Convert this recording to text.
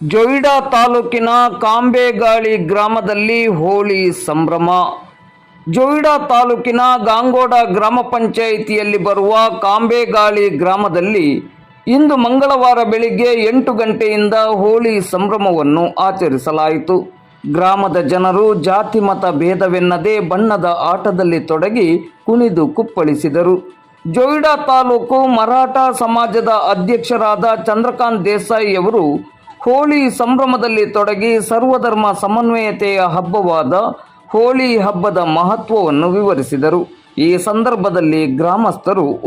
ಜೊಯ್ಡಾ ತಾಲೂಕಿನ ಕಾಂಬೆಗಾಳಿ ಗ್ರಾಮದಲ್ಲಿ ಹೋಳಿ ಸಂಭ್ರಮ. ಜೊಯ್ಡಾ ತಾಲೂಕಿನ ಗಾಂಗೋಡ ಗ್ರಾಮ ಪಂಚಾಯಿತಿಯಲ್ಲಿ ಬರುವ ಕಾಂಬೆಗಾಳಿ ಗ್ರಾಮದಲ್ಲಿ ಇಂದು ಮಂಗಳವಾರ ಬೆಳಿಗ್ಗೆ ಎಂಟು ಗಂಟೆಯಿಂದ ಹೋಳಿ ಸಂಭ್ರಮವನ್ನು ಆಚರಿಸಲಾಯಿತು. ಗ್ರಾಮದ ಜನರು ಜಾತಿ ಮತ ಭೇದವೆನ್ನದೇ ಬಣ್ಣದ ಆಟದಲ್ಲಿ ತೊಡಗಿ ಕುಣಿದು ಕುಪ್ಪಳಿಸಿದರು. ಜೋಯಿಡಾ ತಾಲೂಕು ಮರಾಠ ಸಮಾಜದ ಅಧ್ಯಕ್ಷರಾದ ಚಂದ್ರಕಾಂತ್ ದೇಸಾಯಿ ಅವರು ಹೋಳಿ ಸಂಭ್ರಮದಲ್ಲಿ ತೊಡಗಿ ಸರ್ವಧರ್ಮ ಸಮನ್ವಯತೆಯ ಹಬ್ಬವಾದ ಹೋಳಿ ಹಬ್ಬದ ಮಹತ್ವವನ್ನು ವಿವರಿಸಿದರು. ಈ ಸಂದರ್ಭದಲ್ಲಿ ಗ್ರಾಮಸ್ಥರು